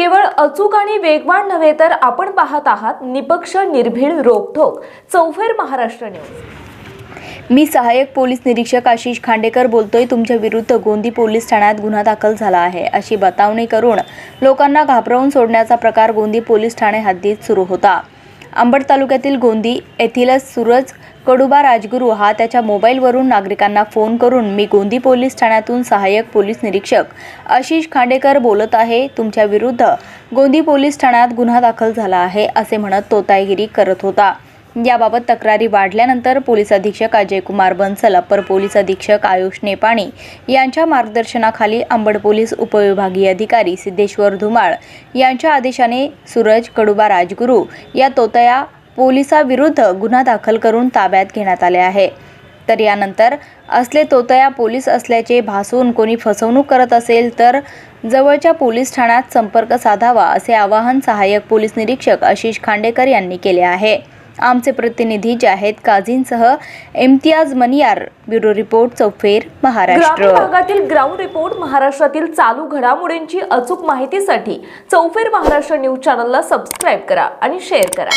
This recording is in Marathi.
केवळ अचूक आणि वेगवान नव्हे तर आपण पाहत आहात निपक्ष निर्भीड रोखोक चौफेर महाराष्ट्र न्यूज. मी सहाय्यक पोलीस निरीक्षक आशिष खांडेकर बोलतोय. तुमच्या विरुद्ध गोंदी पोलीस ठाण्यात गुन्हा दाखल झाला आहे. अशी बतावणी करून लोकांना घाबरवून सोडण्याचा प्रकार गोंदी पोलीस ठाणे हद्दीत सुरू होता. अंबड तालुक्यातील गोंदी येथील सूरज कडुबा राजगुरू हा त्याच्या मोबाईलवरून नागरिकांना फोन करून मी गोंदी पोलीस ठाण्यातून सहाय्यक पोलीस निरीक्षक आशिष खांडेकर बोलत आहे. तुमच्या विरुद्ध गोंदी पोलीस ठाण्यात गुन्हा दाखल झाला आहे असे म्हणत तोतायगिरी करत होता. याबाबत तक्रारी वाढल्यानंतर पोलीस अधीक्षक अजयकुमार बन्सल अप्पर पोलीस अधीक्षक आयुष नेपाणी यांच्या मार्गदर्शनाखाली अंबड पोलीस उपविभागीय अधिकारी सिद्धेश्वर धुमाळ यांच्या आदेशाने सूरज कडुबा राजगुरू या तोतया पोलिसाविरुद्ध गुन्हा दाखल करून ताब्यात घेण्यात आले आहे. तर यानंतर असले तोतया पोलीस असल्याचे भासून कोणी फसवणूक करत असेल तर जवळच्या पोलीस ठाण्यात संपर्क साधावा असे आवाहन सहाय्यक पोलीस निरीक्षक आशिष खांडेकर यांनी केले आहे. आमचे प्रतिनिधी जाहेद काझींसह इम्तियाज मनियार ब्युरो रिपोर्ट चौफेर महाराष्ट्र. भागातील ग्राउंड रिपोर्ट महाराष्ट्रातील चालू घडामोडींची अचूक माहितीसाठी चौफेर महाराष्ट्र न्यूज चॅनलला सबस्क्राईब करा आणि शेअर करा.